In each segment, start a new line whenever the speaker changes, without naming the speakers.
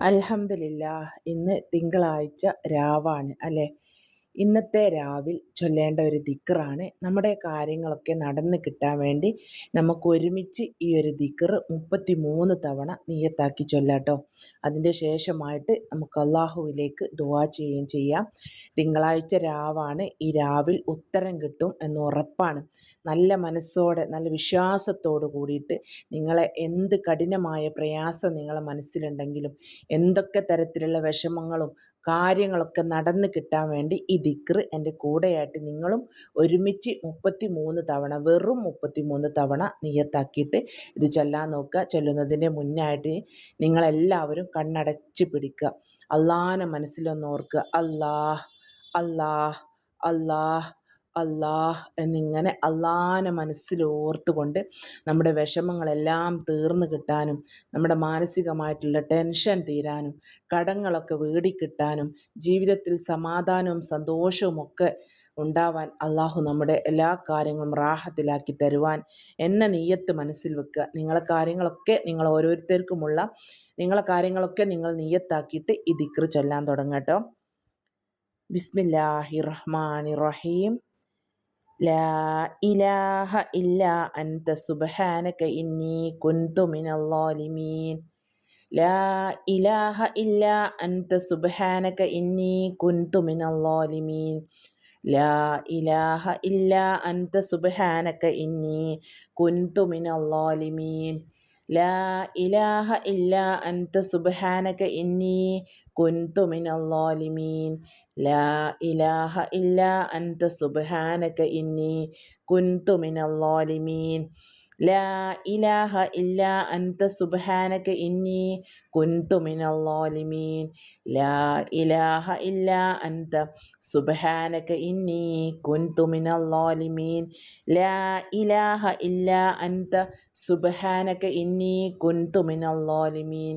അൽഹംദുലില്ലാ ഇന്ന് തിങ്കളാഴ്ച രാവാണ് അല്ലേ? ഇന്നത്തെ രാവിൽ ചൊല്ലേണ്ട ഒരു ദിക്കറാണ്. നമ്മുടെ കാര്യങ്ങളൊക്കെ നടന്ന് കിട്ടാൻ വേണ്ടി നമുക്ക് ഒരുമിച്ച് ഈ ഒരു ദിക്ർ മുപ്പത്തി മൂന്ന് തവണ നീയത്താക്കി ചൊല്ലാട്ടോ അതിന്റെ ശേഷമായിട്ട് നമുക്ക് അള്ളാഹുവിലേക്ക് ദുവാ ചെയ്യുകയും ചെയ്യാം. തിങ്കളാഴ്ച രാവാണ്. ഈ രാവിൽ ഉത്തരം കിട്ടും എന്ന് ഉറപ്പാണ്. നല്ല മനസ്സോടെ നല്ല വിശ്വാസത്തോടു കൂടിയിട്ട് നിങ്ങളെ എന്ത് കഠിനമായ പ്രയാസം നിങ്ങളെ മനസ്സിലുണ്ടെങ്കിലും എന്തൊക്കെ തരത്തിലുള്ള വിഷമങ്ങളും കാര്യങ്ങളൊക്കെ നടന്ന് കിട്ടാൻ വേണ്ടി ഈ ദിക്ർ എന്റെ കൂടെയായിട്ട് നിങ്ങളും ഒരുമിച്ച് മുപ്പത്തി മൂന്ന് തവണ വെറും മുപ്പത്തി മൂന്ന് തവണ നിയത്താക്കിയിട്ട് ഇത് ചൊല്ലാൻ നോക്കുക. ചൊല്ലുന്നതിന്റെ മുന്നായിട്ട് നിങ്ങളെല്ലാവരും കണ്ണടച്ച് പിടിക്കുക. അള്ളാഹിനെ മനസ്സിലൊന്ന് ഓർക്കുക. അല്ലാഹ് അല്ലാഹ് അല്ലാഹ് അല്ലാഹ് എന്നിങ്ങനെ അള്ളാനെ മനസ്സിലോർത്തുകൊണ്ട് നമ്മുടെ വിഷമങ്ങളെല്ലാം തീർന്നു കിട്ടാനും നമ്മുടെ മാനസികമായിട്ടുള്ള ടെൻഷൻ തീരാനും കടങ്ങളൊക്കെ വീടിക്കിട്ടാനും ജീവിതത്തിൽ സമാധാനവും സന്തോഷവും ഒക്കെ ഉണ്ടാവാൻ അള്ളാഹു നമ്മുടെ എല്ലാ കാര്യങ്ങളും റാഹത്തിലാക്കി തരുവാൻ എന്ന നീയത്ത് മനസ്സിൽ വെക്കുക. നിങ്ങളെ കാര്യങ്ങളൊക്കെ നിങ്ങൾ ഓരോരുത്തർക്കുമുള്ള നിങ്ങളെ കാര്യങ്ങളൊക്കെ നിങ്ങൾ നീയത്താക്കിയിട്ട് ഈ ദിക്ർ ചൊല്ലാൻ തുടങ്ങട്ടോ ബിസ്മില്ലാഹി റഹ്മാനി റഹീം. ലാ ഇലാഹ ഇല്ലാ അൻത സുബ്ഹാനക ഇന്നി കുന്തു മിനല്ലാലിമീൻ ലാ ഇലാഹ ഇല്ലാ അൻത സുബ്ഹാനക ഇന്നി കുന്തു മിനല്ലാലിമീൻ ലാ ഇലാഹ ഇല്ലാ അൻത സുബ്ഹാനക ഇന്നി കുന്തു മിനല്ലാലിമീൻ ലാ ഇലാഹ ഇല്ലാ അൻത സുബ്ഹാനക ഇന്നി കുന്തു മിനല്ലാലിമീൻ ലാ ഇലാഹ ഇല്ലാ അൻത സുബ്ഹാനക ഇന്നി കുന്തു മിനല്ലാലിമീൻ ലാ ഇലാഹ ഇല്ല അൻത സുബ്ഹാനക ഇന്നി കുന്തു മിനല്ലോലിമീൻ ലാ ഇലാഹ ഇല്ല അൻത സുബ്ഹാനക ഇന്നി കുന്തു മിനല്ലോലിമീൻ ലാ ഇലാഹ ഇല്ല അൻത സുബ്ഹാനക ഇന്നി കുന്തു മിനല്ലോലിമീൻ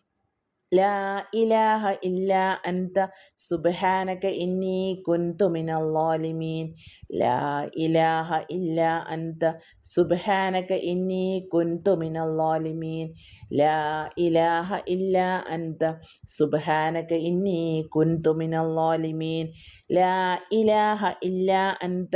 ലാ ഇലാഹ ഇല്ല അൻത സുബ്ഹാനക ഇന്നി കുന്തു മിനൽ ളാലിമീൻ ലാ ഇലാഹ ഇല്ല അൻത സുബ്ഹാനക ഇന്നി കുന്തു മിനൽ ളാലിമീൻ ലാ ഇലാഹ ഇല്ല അൻത സുബ്ഹാനക ഇന്നി കുന്തു മിനൽ ളാലിമീൻ ലാ ഇലാഹ ഇല്ല അൻത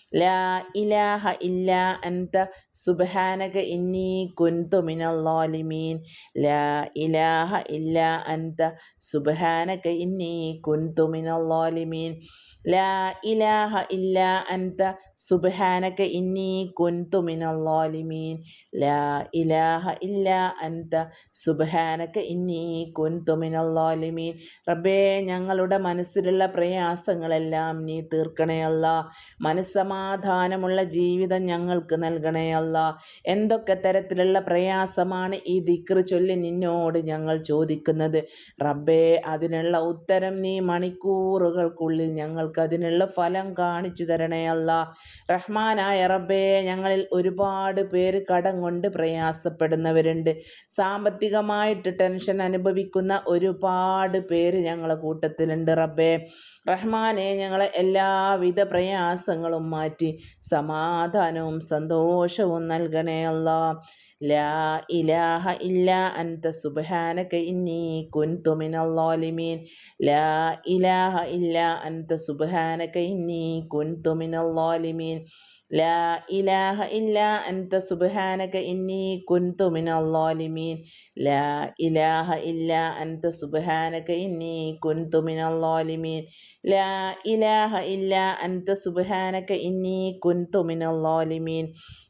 ലാ ഇലാഹ ഇല്ല അന്ത സുബാനക ഇന്നി കുന്തു മിനല്ലാലിമീൻ ലാ ഇലാഹ ഇല്ല അന്ത സുബാനക ഇന്നി കുന്തു മിനല്ലാലിമീൻ ലാ ഇലാഹ ഇല്ല അന്ത സുബാനക ഇന്നി കുന്തു മിനല്ലാലിമീൻ ലാ ഇലാഹ ഇല്ല അന്ത സുബാനക ഇന്നി കുന്തു മിനല്ലാലിമീൻ റബ്ബേ ഞങ്ങളുടെ മനസ്സിലുള്ള പ്രയാസങ്ങളെല്ലാം നീ തീർക്കണേ അല്ലാഹ് മനസ്സമാ മനസ്സമാധാനമുള്ള ജീവിതം ഞങ്ങൾക്ക് നൽകണേ അല്ല. എന്തൊക്കെ തരത്തിലുള്ള പ്രയാസമാണ് ഈ ദിക്റ് ചൊല്ലി നിന്നോട് ഞങ്ങൾ ചോദിക്കുന്നത്. റബ്ബേ അതിനുള്ള ഉത്തരം നീ മണിക്കൂറുകൾക്കുള്ളിൽ ഞങ്ങൾക്ക് അതിനുള്ള ഫലം കാണിച്ചു തരണേ അല്ല. റഹ്മാനായ റബ്ബേ ഞങ്ങളിൽ ഒരുപാട് പേര് കടം കൊണ്ട് പ്രയാസപ്പെടുന്നവരുണ്ട്. സാമ്പത്തികമായിട്ട് ടെൻഷൻ അനുഭവിക്കുന്ന ഒരുപാട് പേര് ഞങ്ങളെ കൂട്ടത്തിലുണ്ട് റബ്ബേ. റഹ്മാനെ ഞങ്ങളെ എല്ലാവിധ പ്രയാസങ്ങളും മാറ്റി മാറ്റി സമാധാനവും സന്തോഷവും നൽകണേ അല്ലാ. ലാ ഇലാഹ ഇല്ല അൻത സുബാനക ഇന്നി കുൻതു മിനല്ലാലിമീൻ ലാ ഇലാഹ ഇല്ല അൻത സുബാനക ഇന്നി കുൻതു മിനല്ലാലിമീൻ ലാ ഇലാഹ ഇല്ല അൻത സുബ്ഹാനക ഇന്നി കുന്തു മിനല്ലാലിമീൻ ലാ ഇലാഹ ഇല്ല അൻത സുബ്ഹാനക ഇന്നി കുന്തു മിനല്ലാലിമീൻ ലാ ഇലാഹ ഇല്ല അൻത സുബ്ഹാനക ഇന്നി കുന്തു മിനല്ലാലിമീൻ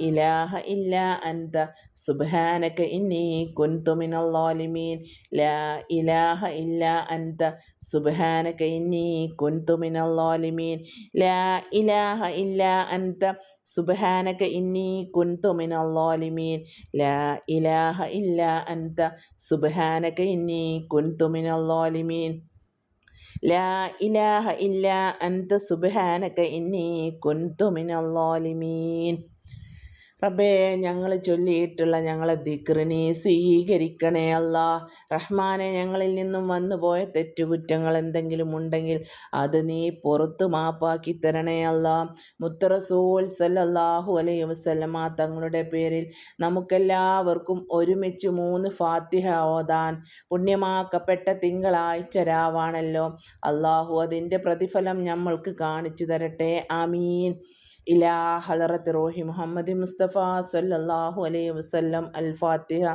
ഇലാഹ ഇല്ല അൻത സുബ്ഹാനക ഇന്നി കുന്തു മിനൽ ളാലിമീൻ ലാ ഇലാഹ ഇല്ല അൻത സുബ്ഹാനക ഇന്നി കുന്തു മിനൽ ളാലിമീൻ ലാ ഇലാഹ ഇല്ല അൻത സുബ്ഹാനക ഇന്നി കുന്തു മിനൽ ളാലിമീൻ ലാ ഇലാഹ ഇല്ല അൻത സുബ്ഹാനക ഇന്നി കുന്തു ളാലിമീൻ ലാ ഇലാഹ ഇല്ല അൻത സുബ്ഹാനക ഇന്നി കുൻതു മിനൽ ളാലിമീൻ റബ്ബേ ഞങ്ങൾ ചൊല്ലിയിട്ടുള്ള ഞങ്ങളെ ദിക്റിനെ സ്വീകരിക്കണേ അല്ല. റഹ്മാനെ ഞങ്ങളിൽ നിന്നും വന്നുപോയ തെറ്റുകുറ്റങ്ങൾ എന്തെങ്കിലും ഉണ്ടെങ്കിൽ അത് നീ പുറത്ത് മാപ്പാക്കി തരണേ അല്ല. മുത്തറസൂൽ സല്ലാഹു അലൈ വസല്ലമ തങ്ങളുടെ പേരിൽ നമുക്കെല്ലാവർക്കും ഒരുമിച്ച് മൂന്ന് ഫാത്തിഹ ഓതാൻ പുണ്യമാക്കപ്പെട്ട തിങ്കളാഴ്ച രാവാണല്ലോ. അള്ളാഹു അതിന്റെ പ്രതിഫലം നമ്മൾക്ക് കാണിച്ചു തരട്ടെ. ആമീൻ. ഇലാ ഹലറത്ത് റോഹി മുഹമ്മദ് മുസ്തഫ സല്ലല്ലാഹു അലൈഹി വസല്ലം അൽ ഫാത്തിഹ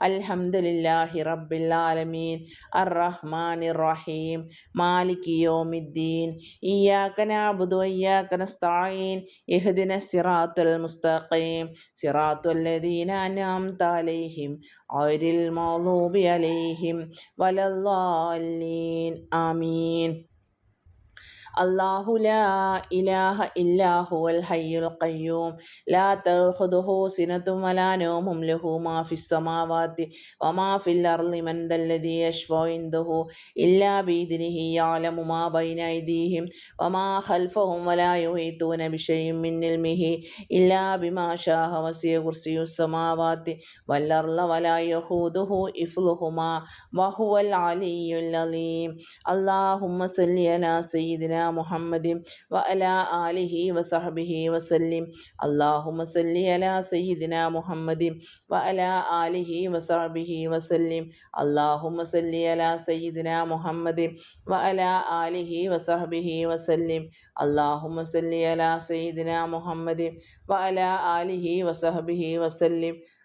അൽഹംദുലില്ലാഹി റബ്ബിൽ ആലമീൻ. അർ റഹ്മാൻ റഹീം മാലിക് യോമിദ്ദീൻ. ഇയാക്ക നഅബ്ദു വഇയാക്ക നസ്തഈൻ. ഇഹ്ദിന സിറാത്തുൽ മുസ്തഖീം. സിറാത്തുൽ ലദീന അൻഅംത അലൈഹിം. ഗൈറിൽ മഗ്ദൂബി അലൈഹിം. വലദ്ദാലീൻ ആമീൻ. അള്ളാഹു ലാ ഇലാഹ ഇല്ലാഹു അൽ ഹയ്യുൽ ഖയ്യൂം. ലാ തഖുദുഹു സിനതും വലാ നൗമും ലഹു മാ ഫിസ് സമാവാതി വമാ ഫിൽ അർളി മൻ ദല്ലദി യശ്ഫഉ ഇൻദഹു ഇല്ലാ ബിദിനിഹി യഅലമു മാ ബൈന അയ്ദീഹിം വമാ ഖൽഫഹും വലാ യുഹീതൂന ബിശൈഇൻ മിൻ ഇൽമിഹി ഇല്ലാ ബിമാ ശാഅ വസിയ കുർസിയുസ് സമാവാതി വൽ അർള വലാ യഹൂദുഹു ഇഫ്ലുഹുമാ വഹുവൽ അലിയ്യുൽ അലീം. അല്ലാഹുമ്മ സല്ലി അലാ സയ്യിദിനാ മുഹമ്മദ് വഅല ആലിഹി വസഹബിഹി വസല്ലിം. അള്ളാഹുമ സല്ലി അലാ സയ്യിദിന മുഹമ്മദ് വഅല ആലിഹി വസഹബിഹി വസല്ലിം. അള്ളാഹുമ സല്ലി അലാ സയ്യിദിന മുഹമ്മദ് വഅല ആലിഹി വസഹബിഹി വസല്ലിം. അള്ളാഹുമ സല്ലി അലാ സയ്യിദിന മുഹമ്മദ് വഅല ആലിഹി വസഹബിഹി വസല്ലിം.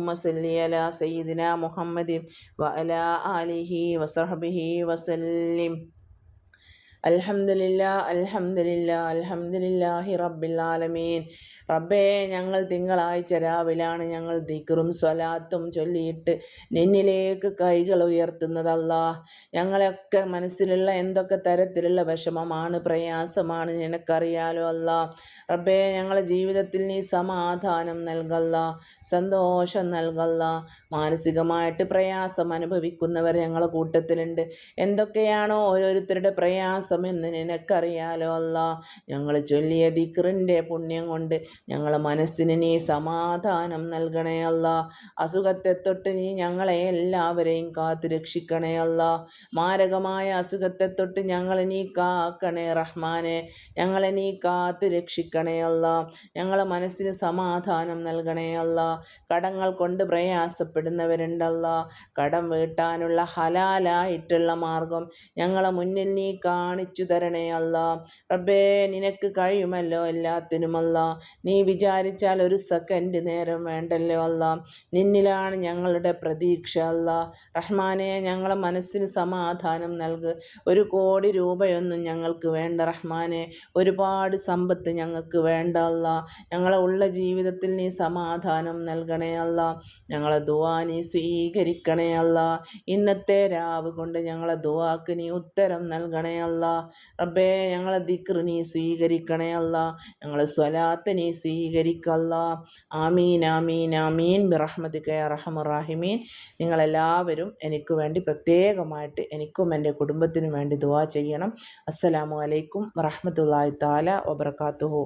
അള്ളാഹുമ്മ സല്ലി അല സയ്യിദിന മുഹമ്മദ് വ അല ആലിഹി വസഹബിഹി വസല്ലിം അൽഹംദുലില്ലാ അൽഹംദുലില്ലാ അൽഹംദുലില്ലാഹി റബ്ബിൽ ആലമീൻ. റബ്ബേ ഞങ്ങൾ തിങ്കളാഴ്ച രാവിലാണ് ഞങ്ങൾ ദിക്റും സ്വലാത്തും ചൊല്ലിയിട്ട് നിന്നിലേക്ക് കൈകൾ ഉയർത്തുന്നതല്ല ഞങ്ങളെയൊക്കെ മനസ്സിലുള്ള എന്തൊക്കെ തരത്തിലുള്ള വിഷമമാണ് പ്രയാസമാണ് നിനക്കറിയാലോ അല്ല. റബ്ബേ ഞങ്ങളെ ജീവിതത്തിൽ നീ സമാധാനം നൽകല്ല സന്തോഷം നൽകല്ല. മാനസികമായിട്ട് പ്രയാസം അനുഭവിക്കുന്നവർ ഞങ്ങളുടെ കൂട്ടത്തിലുണ്ട്. എന്തൊക്കെയാണോ ഓരോരുത്തരുടെ പ്രയാസം എന്ന് നിനക്കറിയാലോ അല്ല. ഞങ്ങൾ ചൊല്ലിയ ദിക്റിന്റെ പുണ്യം കൊണ്ട് ഞങ്ങളെ മനസ്സിന് നീ സമാധാനം നൽകണേ അല്ല. അസുഖത്തെ തൊട്ട് നീ ഞങ്ങളെ എല്ലാവരെയും കാത്തു രക്ഷിക്കണേ അല്ല. മാരകമായ അസുഖത്തെ തൊട്ട് ഞങ്ങളെ നീ കാക്കണേ റഹ്മാനെ. ഞങ്ങളെ നീ കാത്തു രക്ഷിക്കണേ അല്ല. ഞങ്ങളെ മനസ്സിന് സമാധാനം നൽകണേ അല്ല. കടങ്ങൾ കൊണ്ട് പ്രയാസപ്പെടുന്നവരുണ്ടല്ല കടം വീട്ടാനുള്ള ഹലാലായിട്ടുള്ള മാർഗം ഞങ്ങളെ മുന്നിൽ നീ കാണി. കാണിച്ചു തരണേ അല്ല. റബ്ബേ നിനക്ക് കഴിയുമല്ലോ എല്ലാത്തിനും അല്ല. നീ വിചാരിച്ചാൽ ഒരു സെക്കൻഡ് നേരം വേണ്ടല്ലോ അല്ല. നിന്നിലാണ് ഞങ്ങളുടെ പ്രതീക്ഷ അല്ല. റഹ്മാനെ ഞങ്ങളെ മനസ്സിന് സമാധാനം നൽക്. ഒരു കോടി രൂപയൊന്നും ഞങ്ങൾക്ക് വേണ്ട റഹ്മാനെ. ഒരുപാട് സമ്പത്ത് ഞങ്ങൾക്ക് വേണ്ട അല്ല. ഞങ്ങളെ ഉള്ള ജീവിതത്തിൽ നീ സമാധാനം നൽകണേ അല്ല. ഞങ്ങളെ ദുവാ നീ സ്വീകരിക്കണേ അല്ല. ഇന്നത്തെ രാവ് കൊണ്ട് ഞങ്ങളെ ദുവാക്ക് നീ ഉത്തരം നൽകണേ അല്ല. റബ്ബേ ഞങ്ങളെ ദിക്ർ നീ സ്വീകരിക്കണേ അല്ല. ഞങ്ങളെ സ്വലാത്ത് നീ സ്വീകരിക്കല്ല ആമീൻ ആമീൻ ആമീൻ. ബിറഹ്മതിക റഹമുറാഹിമീൻ നിങ്ങളെല്ലാവരും എനിക്ക് വേണ്ടി പ്രത്യേകമായിട്ട് എനിക്കും എന്റെ കുടുംബത്തിനും വേണ്ടി ദുവാ ചെയ്യണം. അസ്സലാമു അലൈക്കും വറഹമത്തല്ലാഹി താല വബർക്കാത്തുഹു